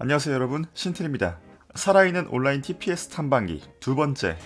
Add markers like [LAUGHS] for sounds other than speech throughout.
안녕하세요 여러분 신틀입니다. 살아있는 온라인 TPS 탐방기 두 번째.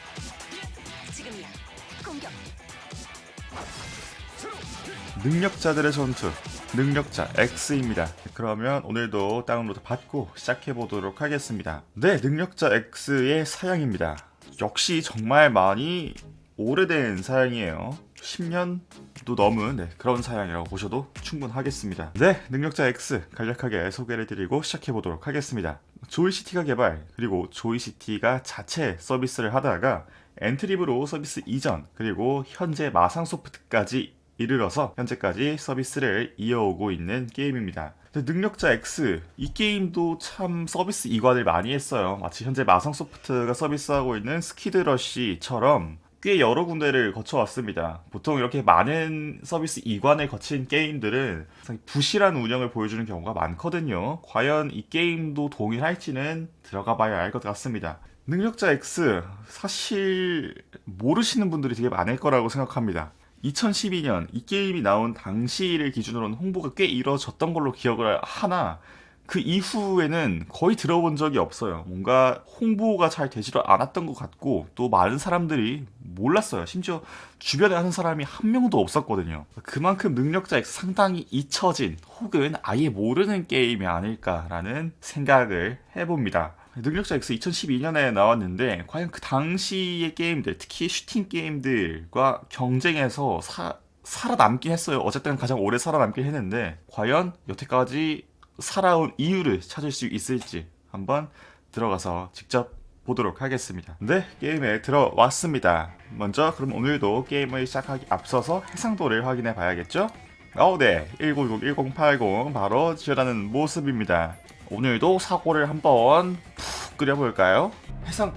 능력자들의 전투 능력자 X입니다. 그러면 오늘도 다운로드 받고 시작해 보도록 하겠습니다. 네, 능력자 X의 사양입니다. 역시 정말 많이 오래된 사양이에요. 10년도 넘은 네, 그런 사양이라고 보셔도 충분하겠습니다. 네, 능력자 X 간략하게 소개를 드리고 시작해 보도록 하겠습니다. 조이시티가 개발 그리고 조이시티가 자체 서비스를 하다가 엔트리브로 서비스 이전 그리고 현재 마상 소프트까지 이르러서 현재까지 서비스를 이어오고 있는 게임입니다. 능력자 X 이 게임도 참 서비스 이관을 많이 했어요. 마치 현재 마성 소프트가 서비스하고 있는 스키드러시처럼 꽤 여러 군데를 거쳐왔습니다. 보통 이렇게 많은 서비스 이관을 거친 게임들은 부실한 운영을 보여주는 경우가 많거든요. 과연 이 게임도 동일할지는 들어가 봐야 알 것 같습니다. 능력자 X 사실 모르시는 분들이 되게 많을 거라고 생각합니다. 2012년 이 게임이 나온 당시를 기준으로는 홍보가 꽤 이뤄졌던 걸로 기억을 하나 그 이후에는 거의 들어본 적이 없어요. 뭔가 홍보가 잘 되지도 않았던 것 같고 또 많은 사람들이 몰랐어요. 심지어 주변에 아는 사람이 한 명도 없었거든요. 그만큼 능력자 X 상당히 잊혀진 혹은 아예 모르는 게임이 아닐까라는 생각을 해봅니다. 능력자 X 2012년에 나왔는데 과연 그 당시의 게임들 특히 슈팅 게임들과 경쟁해서 사, 살아남긴 했어요. 어쨌든 가장 오래 살아남긴 했는데 과연 여태까지 살아온 이유를 찾을 수 있을지 한번 들어가서 직접 보도록 하겠습니다. 네, 게임에 들어왔습니다. 먼저 그럼 오늘도 게임을 시작하기 앞서서 해상도를 확인해 봐야겠죠? 어, 네. 1960, 1080 바로 지어라는 모습입니다. 오늘도 사고를 한번 푹 끓여볼까요? 해상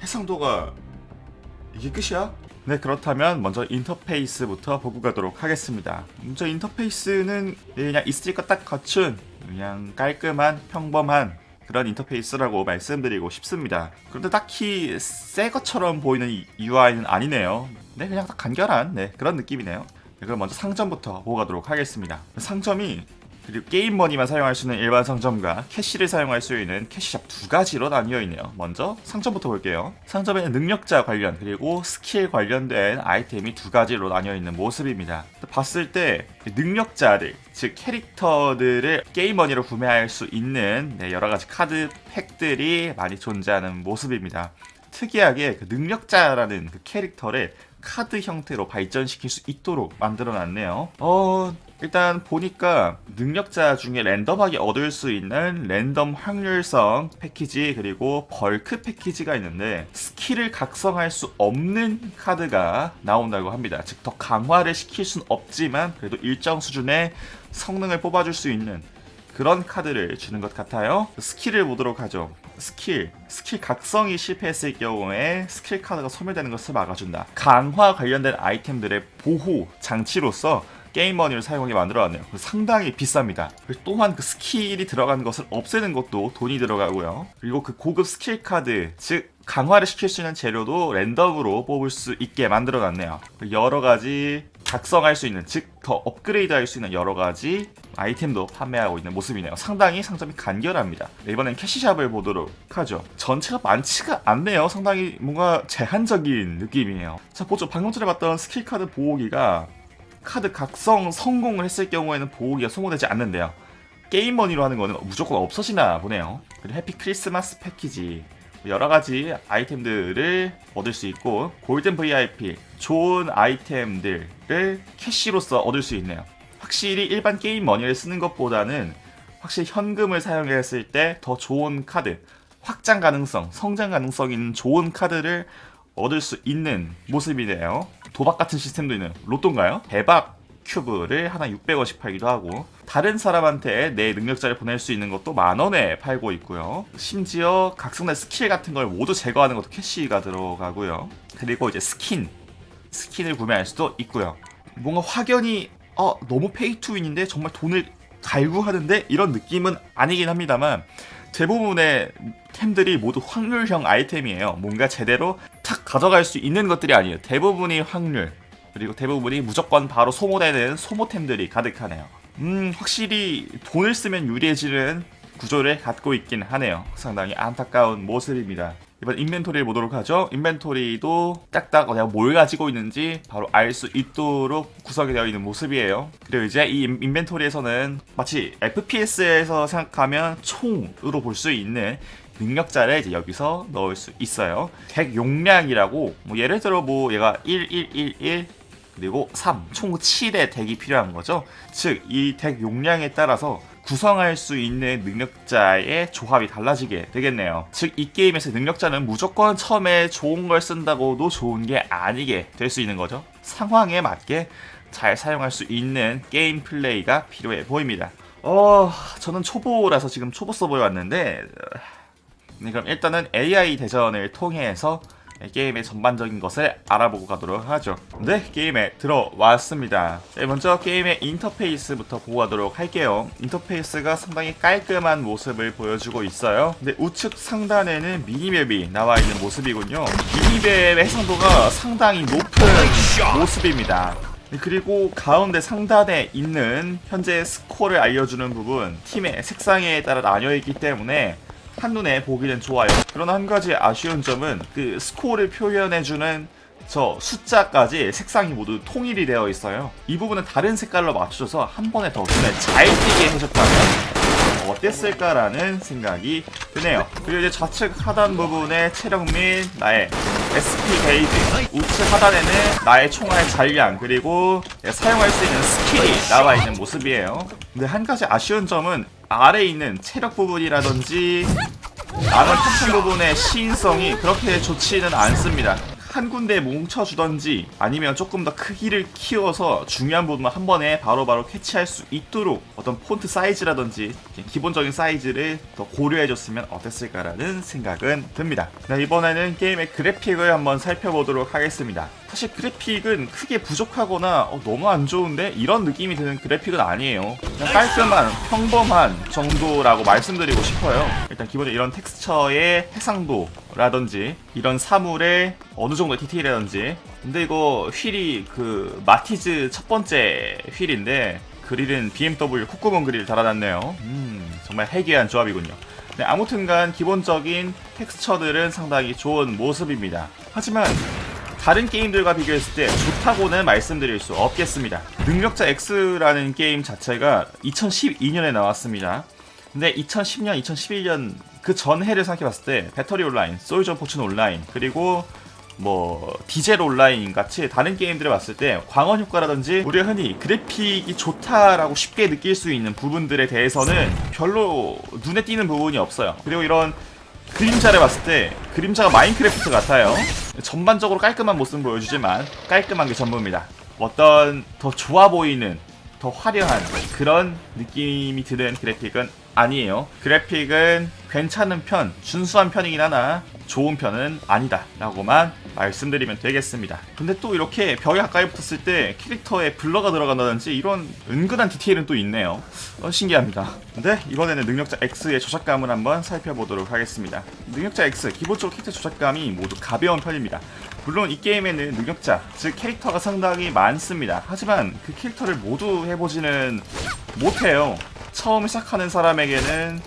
해상도가 이게 끝이야? 네 그렇다면 먼저 인터페이스부터 보고 가도록 하겠습니다. 먼저 인터페이스는 그냥 것딱 갖춘 그냥 깔끔한 평범한 그런 인터페이스라고 말씀드리고 싶습니다. 그런데 딱히 새 것처럼 보이는 이- UI는 아니네요. 네 그냥 딱 간결한 네, 그런 느낌이네요. 네, 그럼 먼저 상점부터 보고 가도록 하겠습니다. 상점이 그리고 게임 머니만 사용할 수 있는 일반 상점과 캐시를 사용할 수 있는 캐시샵 두 가지로 나뉘어 있네요. 먼저 상점부터 볼게요. 상점에는 능력자 관련 그리고 스킬 관련된 아이템이 두 가지로 나뉘어 있는 모습입니다. 봤을 때 능력자들 즉 캐릭터들을 게임 머니로 구매할 수 있는 네, 여러 가지 카드 팩들이 많이 존재하는 모습입니다. 특이하게 그 능력자라는 그 캐릭터를 카드 형태로 발전시킬 수 있도록 만들어 놨네요. 어, 일단 보니까 능력자 중에 랜덤하게 얻을 수 있는 랜덤 확률성 패키지 그리고 벌크 패키지가 있는데 스킬을 각성할 수 없는 카드가 나온다고 합니다. 즉 더 강화를 시킬 수는 없지만 그래도 일정 수준의 성능을 뽑아줄 수 있는 그런 카드를 주는 것 같아요. 스킬을 보도록 하죠. 스킬, 스킬 각성이 실패했을 경우에 스킬 카드가 소멸되는 것을 막아준다. 강화 관련된 아이템들의 보호 장치로서 게임 머니를 사용하게 만들어놨네요. 상당히 비쌉니다. 그리고 또한 그 스킬이 들어가는 것을 없애는 것도 돈이 들어가고요. 그리고 그 고급 스킬 카드, 즉 강화를 시킬 수 있는 재료도 랜덤으로 뽑을 수 있게 만들어놨네요. 여러 가지 작성할 수 있는, 즉 더 업그레이드 할 수 있는 여러 가지 아이템도 판매하고 있는 모습이네요. 상당히 상점이 간결합니다. 네, 이번엔 캐시샵을 보도록 하죠. 전체가 많지가 않네요. 상당히 뭔가 제한적인 느낌이에요. 자, 보죠. 방금 전에 봤던 스킬 카드 보호기가 카드 각성 성공을 했을 경우에는 보호기가 소모되지 않는데요. 게임 머니로 하는 거는 무조건 없어지나 보네요. 그리고 해피 크리스마스 패키지 여러 가지 아이템들을 얻을 수 있고 골든 VIP 좋은 아이템들을 캐시로서 얻을 수 있네요. 확실히 일반 게임 머니를 쓰는 것보다는 확실히 현금을 사용했을 때 더 좋은 카드, 확장 가능성, 성장 가능성 있는 좋은 카드를 얻을 수 있는 모습이네요. 도박 같은 시스템도 있는 로또인가요? 대박 큐브를 하나 600원씩 팔기도 하고 다른 사람한테 내 능력자를 보낼 수 있는 것도 만 원에 팔고 있고요. 심지어 각성된 스킬 같은 걸 모두 제거하는 것도 캐시가 들어가고요. 그리고 이제 스킨 스킨을 구매할 수도 있고요. 뭔가 확연히 어, 너무 페이 투윈인데 정말 돈을 갈구하는데 이런 느낌은 아니긴 합니다만 대부분의 템들이 모두 확률형 아이템이에요. 뭔가 제대로 탁 가져갈 수 있는 것들이 아니에요. 대부분이 확률 그리고 대부분이 무조건 바로 소모되는 소모템들이 가득하네요. 음, 확실히 돈을 쓰면 유리해지는 구조를 갖고 있긴 하네요. 상당히 안타까운 모습입니다. 이번 인벤토리를 보도록 하죠. 인벤토리도 딱딱 내가 뭘 가지고 있는지 바로 알 수 있도록 구성이 되어 있는 모습이에요. 그리고 이제 이 인- 인벤토리에서는 마치 FPS에서 생각하면 총으로 볼 수 있는 능력자를 이제 여기서 넣을 수 있어요. 덱 용량이라고 뭐 예를 들어 뭐 얘가 1111 그리고 3, 총 7의 덱이 필요한 거죠. 즉, 이 덱 용량에 따라서 구성할 수 있는 능력자의 조합이 달라지게 되겠네요. 즉, 이 게임에서 능력자는 무조건 처음에 좋은 걸 쓴다고도 좋은 게 아니게 될 수 있는 거죠. 상황에 맞게 잘 사용할 수 있는 게임 플레이가 필요해 보입니다. 어, 저는 초보라서 지금 초보 서버에 왔는데, 네, 그럼 일단은 AI 대전을 통해서 게임의 전반적인 것을 알아보고 가도록 하죠. 네, 게임에 들어왔습니다. 네, 먼저 게임의 인터페이스부터 보고 가도록 할게요. 인터페이스가 상당히 깔끔한 모습을 보여주고 있어요. 근데 우측 상단에는 미니맵이 나와 있는 모습이군요. 미니맵의 해상도가 상당히 높은 모습입니다. 네, 그리고 가운데 상단에 있는 현재 스코어를 알려주는 부분 팀의 색상에 따라 나뉘어 있기 때문에 한눈에 보기는 좋아요. 그러나 한 가지 아쉬운 점은 그 스코어를 표현해주는 저 숫자까지 색상이 모두 통일이 되어 있어요. 이 부분은 다른 색깔로 맞춰줘서 한 번에 더 눈에 잘 띄게 해줬다면 어땠을까라는 생각이 드네요. 그리고 이제 좌측 하단 부분에 체력 및 나의 SP 게이지, 우측 하단에는 나의 총알 잔량 그리고 사용할 수 있는 스킬이 나와 있는 모습이에요. 근데 한 가지 아쉬운 점은 아래에 있는 체력 부분이라든지 남은 탑층 부분의 시인성이 그렇게 좋지는 않습니다. 한 군데에 뭉쳐주던지 아니면 조금 더 크기를 키워서 중요한 부분만 한 번에 바로 바로 캐치할 수 있도록 어떤 폰트 사이즈라든지 기본적인 사이즈를 더 고려해줬으면 어땠을까라는 생각은 듭니다. 네, 이번에는 게임의 그래픽을 한번 살펴보도록 하겠습니다. 사실 그래픽은 크게 부족하거나 어, 너무 안 좋은데 이런 느낌이 드는 그래픽은 아니에요. 그냥 깔끔한 평범한 정도라고 말씀드리고 싶어요. 일단 기본적으로 이런 텍스처의 해상도라든지 이런 사물의 어느 정도의 디테일이라든지 근데 이거 휠이 그 마티즈 첫 번째 휠인데 그릴은 BMW 콧구멍 그릴 달아놨네요. 음 정말 해괴한 조합이군요. 네, 아무튼간 기본적인 텍스처들은 상당히 좋은 모습입니다. 하지만 다른 게임들과 비교했을 때 좋다고는 말씀드릴 수 없겠습니다. 능력자 X라는 게임 자체가 2012년에 나왔습니다. 근데 2010년, 2011년 그 전 해를 생각해봤을 때 배터리 온라인, 솔저 포춘 온라인, 그리고 뭐 디젤 온라인 같이 다른 게임들을 봤을 때 광원 효과라든지 우리가 흔히 그래픽이 좋다라고 쉽게 느낄 수 있는 부분들에 대해서는 별로 눈에 띄는 부분이 없어요. 그리고 이런 그림자를 봤을 때 그림자가 마인크래프트 같아요. 전반적으로 깔끔한 모습 보여주지만 깔끔한 게 전부입니다. 어떤 더 좋아 보이는 더 화려한 그런 느낌이 드는 그래픽은 아니에요. 그래픽은 괜찮은 편, 준수한 편이긴 하나 좋은 편은 아니다 라고만 말씀드리면 되겠습니다. 근데 또 이렇게 벽에 가까이 붙었을 때 캐릭터에 블러가 들어간다든지 이런 은근한 디테일은 또 있네요. 어, 신기합니다. 근데 이번에는 능력자 X의 조작감을 한번 살펴보도록 하겠습니다. 능력자 X 기본적으로 캐릭터 조작감이 모두 가벼운 편입니다. 물론 이 게임에는 능력자, 즉 캐릭터가 상당히 많습니다. 하지만 그 캐릭터를 모두 해보지는 못해요. 처음 시작하는 사람에게는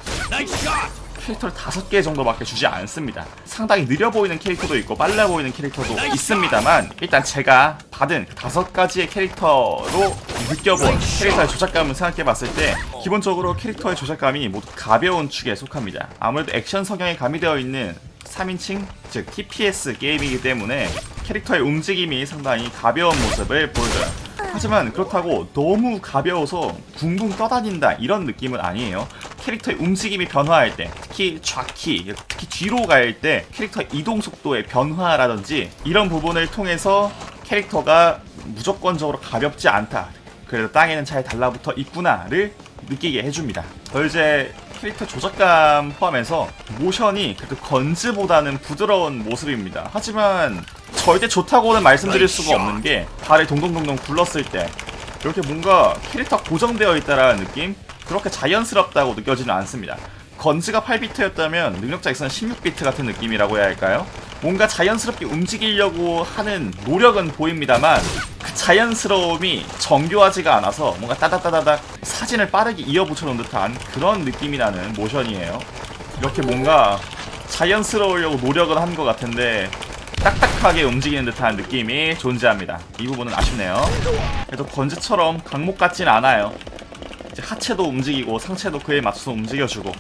캐릭터를 다섯 개 정도밖에 주지 않습니다. 상당히 느려 보이는 캐릭터도 있고 빨라 보이는 캐릭터도 있습니다만 일단 제가 받은 그 다섯 가지의 캐릭터로 느껴본 캐릭터의 조작감을 생각해봤을 때 기본적으로 캐릭터의 조작감이 모두 가벼운 축에 속합니다. 아무래도 액션 성향이 가미되어 있는 3인칭 즉 TPS 게임이기 때문에 캐릭터의 움직임이 상당히 가벼운 모습을 보여줘요. 하지만 그렇다고 너무 가벼워서 붕붕 떠다닌다 이런 느낌은 아니에요. 캐릭터의 움직임이 변화할 때, 특히 좌키, 특히 뒤로 갈 때 캐릭터의 이동 속도의 변화라든지 이런 부분을 통해서 캐릭터가 무조건적으로 가볍지 않다. 그래도 땅에는 잘 달라붙어 있구나를 느끼게 해줍니다. 저 이제 캐릭터 조작감 포함해서 모션이 그래도 건즈보다는 부드러운 모습입니다. 하지만 절대 좋다고는 말씀드릴 수가 없는 게 발을 동동동동 굴렀을 때 이렇게 뭔가 캐릭터 고정되어 있다라는 느낌? 그렇게 자연스럽다고 느껴지는 않습니다. 건즈가 8비트였다면 능력자 X는 16비트 같은 느낌이라고 해야 할까요? 뭔가 자연스럽게 움직이려고 하는 노력은 보입니다만 그 자연스러움이 정교하지가 않아서 뭔가 따다따다닥 사진을 빠르게 이어붙여 놓은 듯한 그런 느낌이 나는 모션이에요. 이렇게 뭔가 자연스러우려고 노력을 한 것 같은데 딱딱하게 움직이는 듯한 느낌이 존재합니다. 이 부분은 아쉽네요. 그래도 건즈처럼 강목 같진 않아요. 하체도 움직이고 상체도 그에 맞춰서 움직여주고.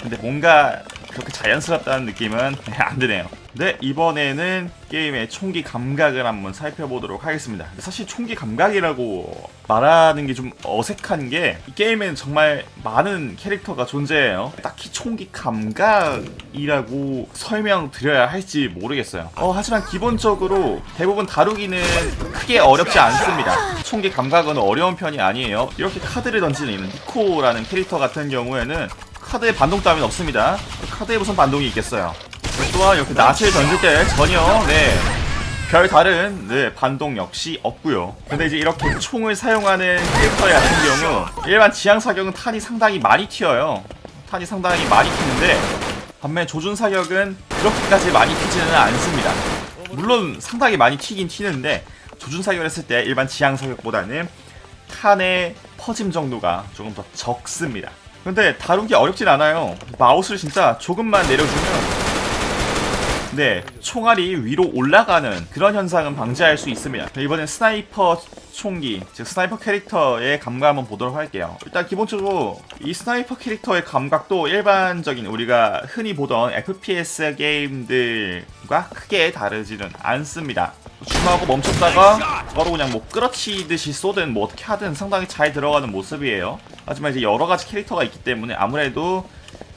근데 뭔가 그렇게 자연스럽다는 느낌은 [LAUGHS] 안 드네요. 네, 이번에는 게임의 총기 감각을 한번 살펴보도록 하겠습니다. 사실 총기 감각이라고 말하는 게 좀 어색한 게 이 게임에는 정말 많은 캐릭터가 존재해요. 딱히 총기 감각이라고 설명드려야 할지 모르겠어요. 어, 하지만 기본적으로 대부분 다루기는 크게 어렵지 않습니다. 총기 감각은 어려운 편이 아니에요. 이렇게 카드를 던지는 니코라는 캐릭터 같은 경우에는 카드에 반동 따위는 없습니다. 카드에 무슨 반동이 있겠어요. 또한 이렇게 낫을 던질 때 전혀 네. 별 다른 네, 반동 역시 없고요. 근데 이제 이렇게 총을 사용하는 캐릭터 같은 경우 일반 지향 사격은 탄이 상당히 많이 튀어요. 탄이 상당히 많이 튀는데 반면 조준 사격은 그렇게까지 많이 튀지는 않습니다. 물론 상당히 많이 튀긴 튀는데 조준 사격을 했을 때 일반 지향 사격보다는 탄의 퍼짐 정도가 조금 더 적습니다. 근데 다루기 어렵진 않아요. 마우스를 진짜 조금만 내려주면 네, 총알이 위로 올라가는 그런 현상은 방지할 수 있습니다. 이번엔 스나이퍼 총기, 즉 스나이퍼 캐릭터의 감각 한번 보도록 할게요. 일단 기본적으로 이 스나이퍼 캐릭터의 감각도 일반적인 우리가 흔히 보던 FPS 게임들과 크게 다르지는 않습니다. 줌하고 멈췄다가 바로 그냥 뭐 끌어치듯이 쏘든 뭐 어떻게 하든 상당히 잘 들어가는 모습이에요. 하지만 이제 여러 가지 캐릭터가 있기 때문에 아무래도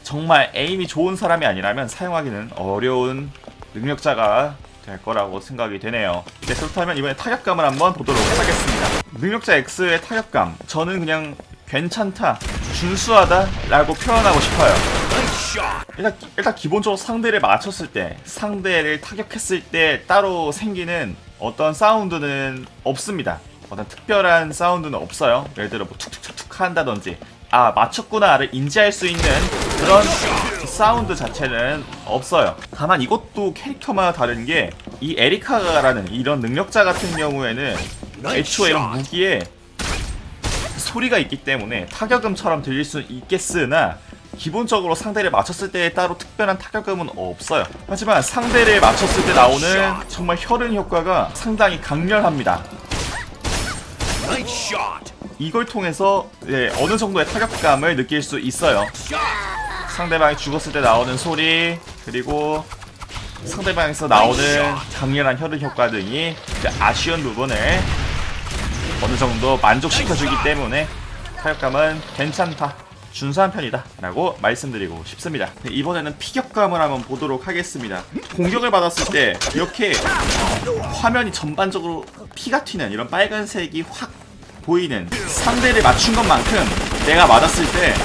정말 에임이 좋은 사람이 아니라면 사용하기는 어려운 능력자가 될 거라고 생각이 되네요. 네, 그렇다면 이번에 타격감을 한번 보도록 하겠습니다. 능력자 X의 타격감. 저는 그냥 괜찮다, 준수하다 라고 표현하고 싶어요. 일단, 일단 기본적으로 상대를 맞췄을 때, 상대를 타격했을 때 따로 생기는 어떤 사운드는 없습니다. 어떤 특별한 사운드는 없어요. 예를 들어 뭐 툭툭툭툭 한다든지 아 맞췄구나를 인지할 수 있는 그런 사운드 자체는 없어요. 다만 이것도 캐릭터마다 다른 게 이 에리카라는 이런 능력자 같은 경우에는 애초에 이런 무기에 소리가 있기 때문에 타격음처럼 들릴 수 있겠으나 기본적으로 상대를 맞췄을 때 따로 특별한 타격음은 없어요. 하지만 상대를 맞췄을 때 나오는 정말 혈흔 효과가 상당히 강렬합니다. 이걸 통해서 네, 어느 정도의 타격감을 느낄 수 있어요. 상대방이 죽었을 때 나오는 소리 그리고 상대방에서 나오는 강렬한 혈흔 효과 등이 그 아쉬운 부분을 어느 정도 만족시켜주기 때문에 타격감은 괜찮다. 준수한 편이다 라고 말씀드리고 싶습니다. 네, 이번에는 피격감을 한번 보도록 하겠습니다. 공격을 받았을 때 이렇게 화면이 전반적으로 피가 튀는 이런 빨간색이 확 보이는 상대를 맞춘 것만큼 내가 맞았을 때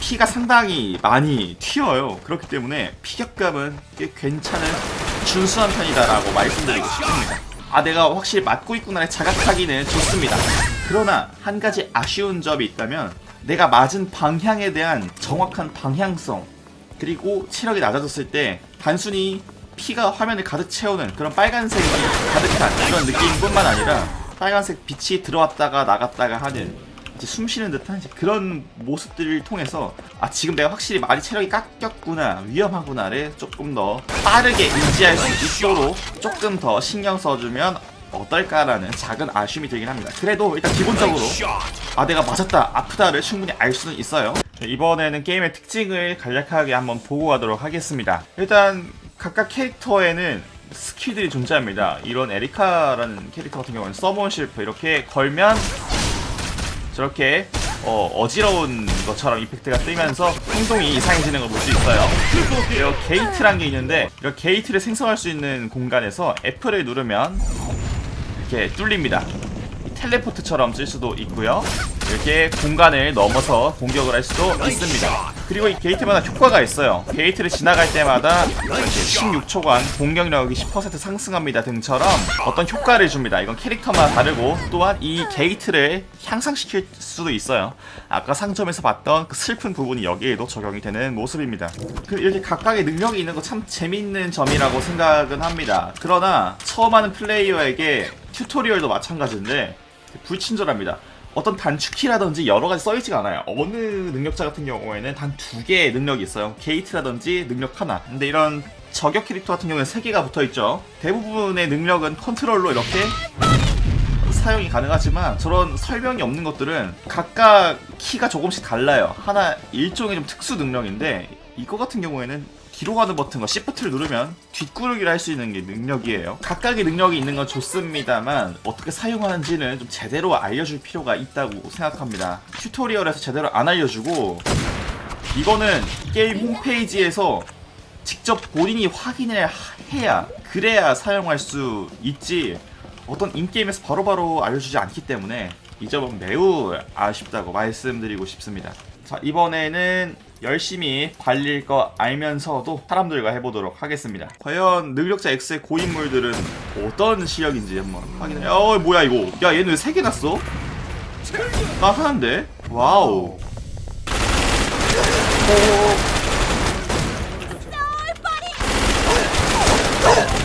피가 상당히 많이 튀어요. 그렇기 때문에 피격감은 꽤 괜찮은 준수한 편이다라고 말씀드리고 싶습니다. 아 내가 확실히 맞고 있구나를 자각하기는 좋습니다. 그러나 한 가지 아쉬운 점이 있다면 내가 맞은 방향에 대한 정확한 방향성 그리고 체력이 낮아졌을 때 단순히 피가 화면을 가득 채우는 그런 빨간색이 가득한 그런 느낌뿐만 아니라 빨간색 빛이 들어왔다가 나갔다가 하는 이제 숨 쉬는 듯한 그런 모습들을 통해서 아 지금 내가 확실히 많이 체력이 깎였구나 위험하구나를 조금 더 빠르게 인지할 수 있도록 조금 더 신경 써주면 어떨까라는 작은 아쉬움이 들긴 합니다. 그래도 일단 기본적으로 아 내가 맞았다 아프다를 충분히 알 수는 있어요. 네, 이번에는 게임의 특징을 간략하게 한번 보고 가도록 하겠습니다. 일단 각각 캐릭터에는 스킬들이 존재합니다. 이런 에리카라는 캐릭터 같은 경우는 서먼 실프 이렇게 걸면 저렇게 어, 어지러운 것처럼 이펙트가 뜨면서 행동이 이상해지는 걸 볼 수 있어요. 그리고 게이트란 게 있는데 이 게이트를 생성할 수 있는 공간에서 F를 누르면 이렇게 뚫립니다. 텔레포트처럼 쓸 수도 있고요. 이렇게 공간을 넘어서 공격을 할 수도 있습니다. 그리고 이 게이트마다 효과가 있어요. 게이트를 지나갈 때마다 이렇게 16초간 공격력이 10% 상승합니다 등처럼 어떤 효과를 줍니다. 이건 캐릭터마다 다르고 또한 이 게이트를 향상시킬 수도 있어요. 아까 상점에서 봤던 그 슬픈 부분이 여기에도 적용이 되는 모습입니다. 그 이렇게 각각의 능력이 있는 거 참 재밌는 점이라고 생각은 합니다. 그러나 처음 하는 플레이어에게 튜토리얼도 마찬가지인데 불친절합니다. 어떤 단축키라든지 여러 가지 써있지가 않아요. 어느 능력자 같은 경우에는 단 두 개의 능력이 있어요. 게이트라든지 능력 하나. 근데 이런 저격 캐릭터 같은 경우에는 세 개가 붙어 있죠. 대부분의 능력은 컨트롤로 이렇게 사용이 가능하지만 저런 설명이 없는 것들은 각각 키가 조금씩 달라요. 하나 일종의 좀 특수 능력인데 이거 같은 경우에는 뒤로 가는 버튼과 Shift를 누르면 뒷구르기를 할 수 있는 게 능력이에요. 각각의 능력이 있는 건 좋습니다만 어떻게 사용하는지는 좀 제대로 알려줄 필요가 있다고 생각합니다. 튜토리얼에서 제대로 안 알려주고 이거는 게임 홈페이지에서 직접 본인이 확인을 해야 그래야 사용할 수 있지 어떤 인게임에서 바로바로 알려주지 않기 때문에 이 점은 매우 아쉽다고 말씀드리고 싶습니다. 자 이번에는 열심히 발릴 거 알면서도 사람들과 해보도록 하겠습니다. 과연 능력자 X의 고인물들은 어떤 실력인지 한번 확인해. 어 뭐야 이거? 야 얘는 왜 세 개 났어? 나 하나인데? 와우.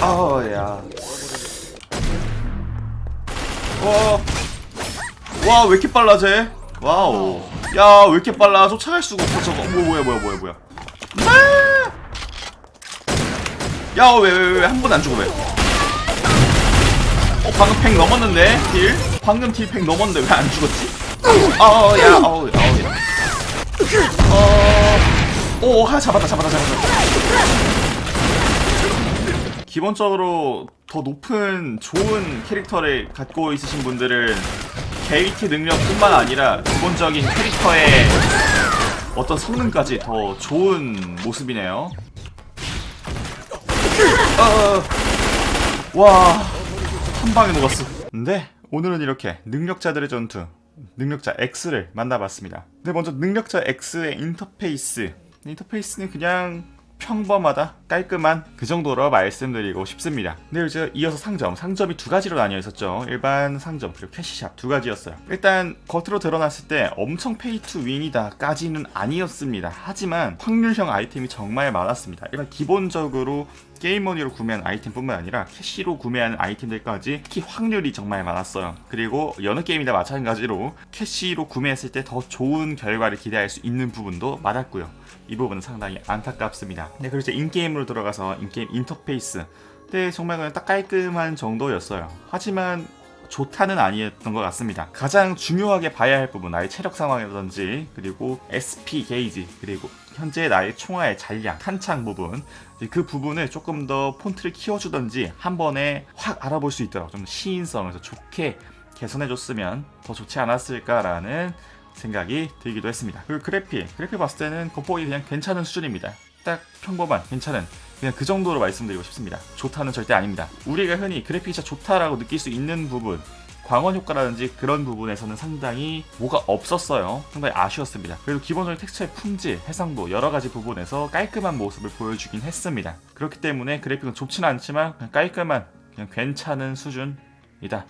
어, 야. 와. 와, 왜 이렇게 빨라, 쟤? 와우. 야, 왜 이렇게 빨라? 쫓아갈 수가 없어, 저거. 뭐, 뭐야, 뭐야, 뭐야, 뭐야. 아! 야, 왜, 왜, 왜, 한 번 안 죽어, 왜? 어, 방금 팩 넘었는데, 딜? 방금 딜팩 넘었는데 왜 안 죽었지? 어, 야, 어우, 어우, 야. 어, 오, 하나 잡았다, 잡았다, 잡았다. 기본적으로 더 높은 좋은 캐릭터를 갖고 있으신 분들은 게이트 능력뿐만 아니라 기본적인 캐릭터의 어떤 성능까지 더 좋은 모습이네요. 어, 와, 한 방에 녹았어. 근데 오늘은 이렇게 능력자들의 전투, 능력자 X를 만나봤습니다. 근데 먼저 능력자 X의 인터페이스. 인터페이스는 그냥 평범하다, 깔끔한 그 정도로 말씀드리고 싶습니다. 근데 이제 이어서 상점, 상점이 두 가지로 나뉘어 있었죠. 일반 상점 그리고 캐시샵 두 가지였어요. 일단 겉으로 드러났을 때 엄청 페이 투 윈이다까지는 아니었습니다. 하지만 확률형 아이템이 정말 많았습니다. 일단 기본적으로 게임머니로 구매한 아이템뿐만 아니라 캐시로 구매하는 아이템들까지 특히 확률이 정말 많았어요. 그리고 여느 게임이나 마찬가지로 캐시로 구매했을 때 더 좋은 결과를 기대할 수 있는 부분도 많았고요. 이 부분은 상당히 안타깝습니다. 네, 그리고 이제 인게임으로 들어가서 인게임 인터페이스. 네, 정말 그냥 딱 깔끔한 정도였어요. 하지만 좋다는 아니었던 것 같습니다. 가장 중요하게 봐야 할 부분, 나의 체력 상황이라든지, 그리고 SP 게이지, 그리고 현재 나의 총알의 잔량, 탄창 부분, 그 부분을 조금 더 폰트를 키워주던지 한 번에 확 알아볼 수 있도록 좀 시인성에서 좋게 개선해줬으면 더 좋지 않았을까라는 생각이 들기도 했습니다. 그리고 그래픽, 그래픽 봤을 때는 겉보기 그냥 괜찮은 수준입니다. 딱 평범한, 괜찮은 그냥 그 정도로 말씀드리고 싶습니다. 좋다는 절대 아닙니다. 우리가 흔히 그래픽이 좋다라고 느낄 수 있는 부분, 광원 효과라든지 그런 부분에서는 상당히 뭐가 없었어요. 상당히 아쉬웠습니다. 그래도 기본적인 텍스처의 품질, 해상도 여러 가지 부분에서 깔끔한 모습을 보여주긴 했습니다. 그렇기 때문에 그래픽은 좋지는 않지만 깔끔한, 그냥 괜찮은 수준이다.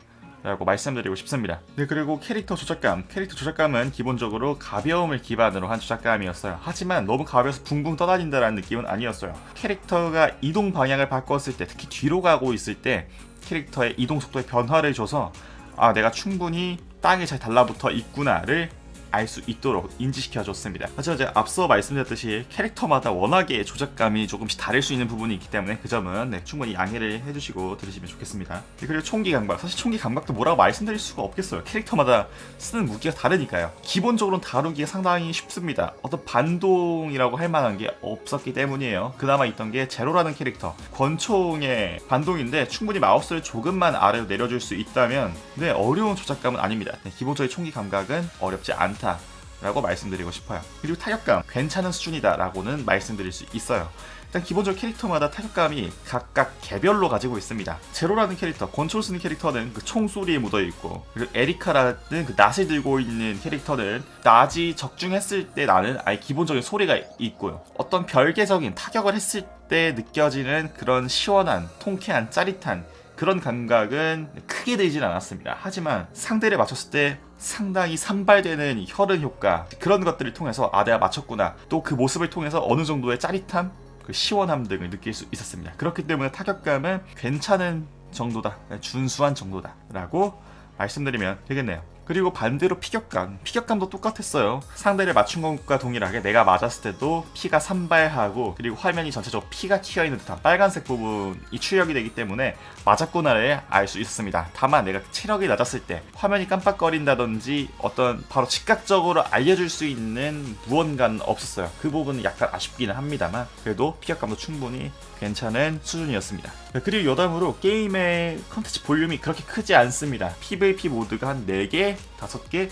라고 말씀드리고 싶습니다. 네, 그리고 캐릭터 조작감. 캐릭터 조작감은 기본적으로 가벼움을 기반으로 한 조작감이었어요. 하지만 너무 가벼워서 붕붕 떠다닌다라는 느낌은 아니었어요. 캐릭터가 이동 방향을 바꿨을 때, 특히 뒤로 가고 있을 때 캐릭터의 이동 속도에 변화를 줘서 아, 내가 충분히 땅에 잘 달라붙어 있구나를 알 수 있도록 인지시켜 줬습니다. 하지만 제가 앞서 말씀드렸듯이 캐릭터마다 워낙에 조작감이 조금씩 다를 수 있는 부분이 있기 때문에 그 점은 네, 충분히 양해를 해주시고 들으시면 좋겠습니다. 네, 그리고 총기 감각. 사실 총기 감각도 뭐라고 말씀드릴 수가 없겠어요. 캐릭터마다 쓰는 무기가 다르니까요. 기본적으로는 다루기가 상당히 쉽습니다. 어떤 반동이라고 할 만한 게 없었기 때문이에요. 그나마 있던 게 제로라는 캐릭터. 권총의 반동인데 충분히 마우스를 조금만 아래로 내려줄 수 있다면 네, 어려운 조작감은 아닙니다. 네, 기본적인 총기 감각은 어렵지 않 다. 라고 말씀드리고 싶어요. 그리고 타격감 괜찮은 수준이다 라고는 말씀드릴 수 있어요. 일단 기본적으로 캐릭터마다 타격감이 각각 개별로 가지고 있습니다. 제로라는 캐릭터, 권총 쓰는 캐릭터는 그 총소리에 묻어 있고, 그리고 에리카라는 그 낫을 들고 있는 캐릭터는 낫이 적중했을 때 나는 아예 기본적인 소리가 있고요. 어떤 별개적인 타격을 했을 때 느껴지는 그런 시원한, 통쾌한, 짜릿한 그런 감각은 크게 들진 않았습니다. 하지만 상대를 맞췄을 때 상당히 산발되는 혈흔 효과 그런 것들을 통해서 아 내가 맞췄구나 또 그 모습을 통해서 어느 정도의 짜릿함 그 시원함 등을 느낄 수 있었습니다. 그렇기 때문에 타격감은 괜찮은 정도다 준수한 정도다라고 말씀드리면 되겠네요. 그리고 반대로 피격감, 피격감도 똑같았어요. 상대를 맞춘 것과 동일하게 내가 맞았을 때도 피가 산발하고 그리고 화면이 전체적으로 피가 튀어 있는 듯한 빨간색 부분이 출력이 되기 때문에 맞았구나를 알 수 있었습니다. 다만 내가 체력이 낮았을 때 화면이 깜빡거린다든지 어떤 바로 즉각적으로 알려줄 수 있는 무언가는 없었어요. 그 부분은 약간 아쉽기는 합니다만 그래도 피격감도 충분히 괜찮은 수준이었습니다. 그리고 여담으로 게임의 컨텐츠 볼륨이 그렇게 크지 않습니다. PVP 모드가 한 4개, 5개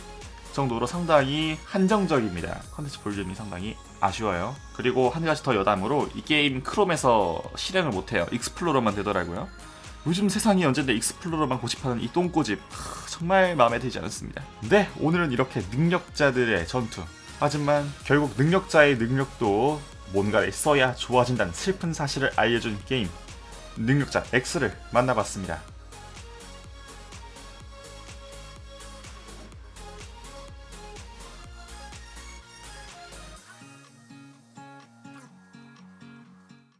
정도로 상당히 한정적입니다. 컨텐츠 볼륨이 상당히 아쉬워요. 그리고 한 가지 더 여담으로 이 게임 크롬에서 실행을 못해요. 익스플로러만 되더라고요. 요즘 세상이 언젠데 익스플로러만 고집하는 이 똥꼬집 하, 정말 마음에 들지 않았습니다. 네, 오늘은 이렇게 능력자들의 전투. 하지만 결국 능력자의 능력도 뭔가를 써야 좋아진다는 슬픈 사실을 알려준 게임 능력자 X를 만나봤습니다.